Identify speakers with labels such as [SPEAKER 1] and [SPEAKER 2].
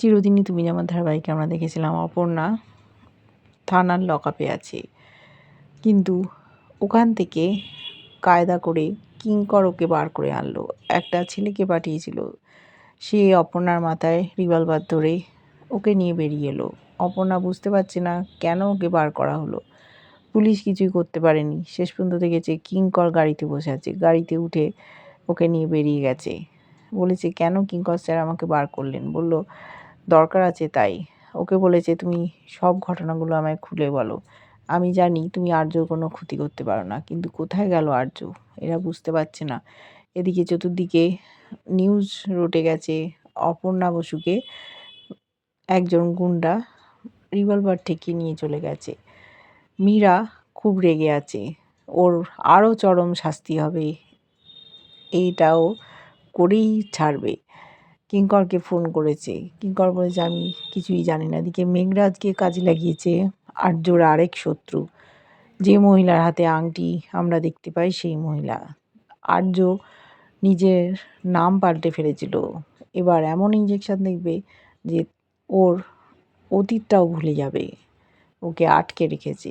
[SPEAKER 1] চিরদিনই তুমি যেমন ধারাবাহিকে আমরা দেখেছিলাম, অপর্ণা থানার লকআপে আছে। কিন্তু ওখান থেকে কায়দা করে কিঙ্কর ওকে বার করে আনলো। একটা ছেলেকে পাঠিয়েছিল। সে অপর্ণার মাথায় রিভলভার ধরে ওকে নিয়ে বেরিয়ে এলো। অপর্ণা বুঝতে পারছে না কেন ওকে বার করা হলো। পুলিশ কিছুই করতে পারেনি। শেষ পর্যন্ত দেখেছে কিঙ্কর গাড়িতে বসে আছে। গাড়িতে উঠে ওকে নিয়ে বেরিয়ে গেছে। বলেছে, কেন কিঙ্কর স্যার আমাকে বার করলেন? বলল দরকার আছে তাই। ওকে বলেছে তুমি সব ঘটনাগুলো আমায় খুলে বলো। আমি জানি তুমি আর্যর কোনো ক্ষতি করতে পারো না, কিন্তু কোথায় গেল আর্য? এরা বুঝতে পারছে না। এদিকে চতুর্দিকে নিউজ রটে গেছে, অপর্ণা বসুকে একজন গুন্ডা রিভলভার ঠেকিয়ে নিয়ে চলে গেছে। মীরা খুব রেগে আছে, ওর আরও চরম শাস্তি হবে, এইটাও করেই ছাড়বে। কিঙ্করকে ফোন করেছে। কিঙ্কর বলেছে, আমি কিছুই জানি না। এদিকে মেঘরাজকে কাজে লাগিয়েছে আর্যর আরেক শত্রু। যে মহিলার হাতে আংটি আমরা দেখতে পাই সেই মহিলা। আর্য নিজের নাম পাল্টে ফেলেছিল। এবার এমন ইঞ্জেকশন দেখবে যে ওর অতীতটাও ভুলে যাবে। ওকে আটকে রেখেছে।